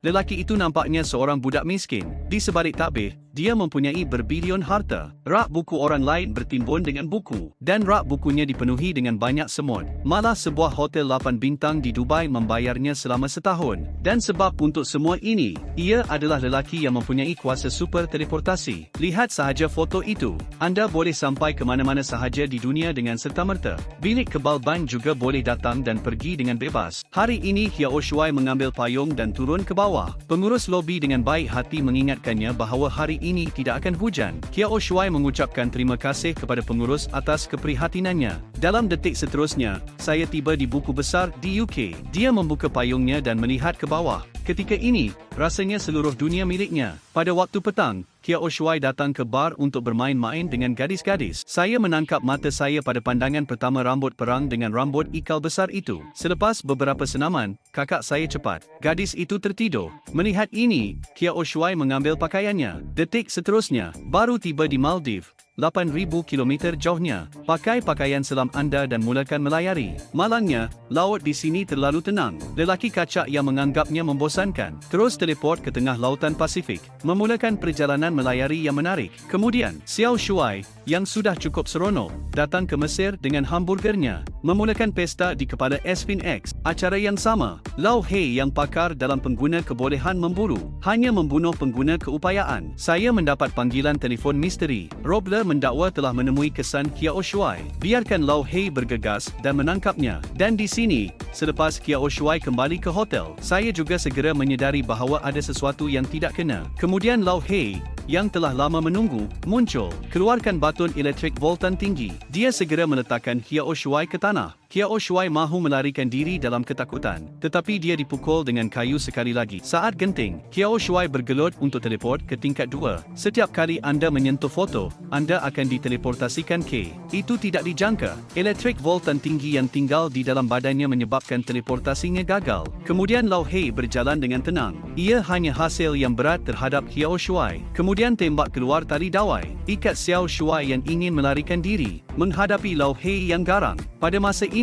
Lelaki itu nampaknya seorang budak miskin. Di sebalik tabir, dia mempunyai berbilion harta. Rak buku orang lain bertimbun dengan buku. Dan rak bukunya dipenuhi dengan banyak semut. Malah sebuah hotel 8 bintang di Dubai membayarnya selama setahun. Dan sebab untuk semua ini, ia adalah lelaki yang mempunyai kuasa super teleportasi. Lihat sahaja foto itu. Anda boleh sampai ke mana-mana sahaja di dunia dengan serta-merta. Bilik kebal ban juga boleh datang dan pergi dengan bebas. Hari ini Hiao Shuai mengambil payung dan turun ke bawah bawah. Pengurus lobi dengan baik hati mengingatkannya bahawa hari ini tidak akan hujan. Kiao Shuai mengucapkan terima kasih kepada pengurus atas keprihatinannya. Dalam detik seterusnya, saya tiba di buku besar di UK. Dia membuka payungnya dan melihat ke bawah. Ketika ini, rasanya seluruh dunia miliknya. Pada waktu petang, Kia Oshuai datang ke bar untuk bermain-main dengan gadis-gadis. Saya menangkap mata saya pada pandangan pertama rambut perang dengan rambut ikal besar itu. Selepas beberapa senaman, kakak saya cepat. Gadis itu tertidur. Melihat ini, Kia Oshuai mengambil pakaiannya. Detik seterusnya, baru tiba di Maldives. 8,000 km jauhnya. Pakai pakaian selam anda dan mulakan melayari. Malangnya, laut di sini terlalu tenang. Lelaki kacak yang menganggapnya membosankan. Terus teleport ke tengah lautan Pasifik. Memulakan perjalanan melayari yang menarik. Kemudian, Xiao Shuai, yang sudah cukup seronok, datang ke Mesir dengan hamburgernya. Memulakan pesta di kepala Esfin X. Acara yang sama, Lau Hei yang pakar dalam pengguna kebolehan memburu. Hanya membunuh pengguna keupayaan. Saya mendapat panggilan telefon misteri. Robler mendakwa telah menemui kesan Kia Oshuai. Biarkan Lau Hei bergegas dan menangkapnya. Dan di sini, selepas Kia Oshuai kembali ke hotel, saya juga segera menyedari bahawa ada sesuatu yang tidak kena. Kemudian Lau Hei, yang telah lama menunggu, muncul. Keluarkan batun elektrik voltan tinggi. Dia segera meletakkan Kia Oshuai ke tanah. Kiao Shuai mahu melarikan diri dalam ketakutan, tetapi dia dipukul dengan kayu sekali lagi. Saat genting, Kiao Shuai bergelut untuk teleport ke tingkat 2. Setiap kali anda menyentuh foto, anda akan diteleportasikan ke. Itu tidak dijangka. Elektrik voltan tinggi yang tinggal di dalam badannya menyebabkan teleportasinya gagal. Kemudian Lau Hei berjalan dengan tenang. Ia hanya hasil yang berat terhadap Kiao Shuai. Kemudian tembak keluar tali dawai. Ikat Xiao Shuai yang ingin melarikan diri, menghadapi Lau Hei yang garang. Pada masa ini,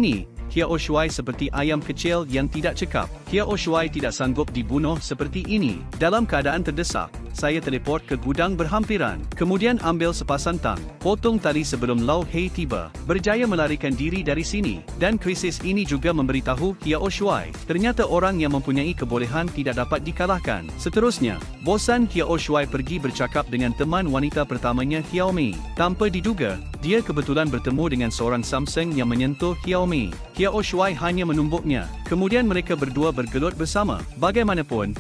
Kia Oshuai seperti ayam kecil yang tidak cekap. Kia Oshuai tidak sanggup dibunuh seperti ini. Dalam keadaan terdesak, saya teleport ke gudang berhampiran. Kemudian ambil sepasang tang. Potong tali sebelum Lau Hei tiba. Berjaya melarikan diri dari sini. Dan krisis ini juga memberitahu Kia Oshuai. Ternyata orang yang mempunyai kebolehan tidak dapat dikalahkan. Seterusnya, bosan Kia Oshuai pergi bercakap dengan teman wanita pertamanya Xiaomi. Tanpa diduga, dia kebetulan bertemu dengan seorang Samsung yang menyentuh Xiaomi. Kia Oshuai hanya menumbuknya. Kemudian mereka berdua bergelut bersama. Bagaimanapun,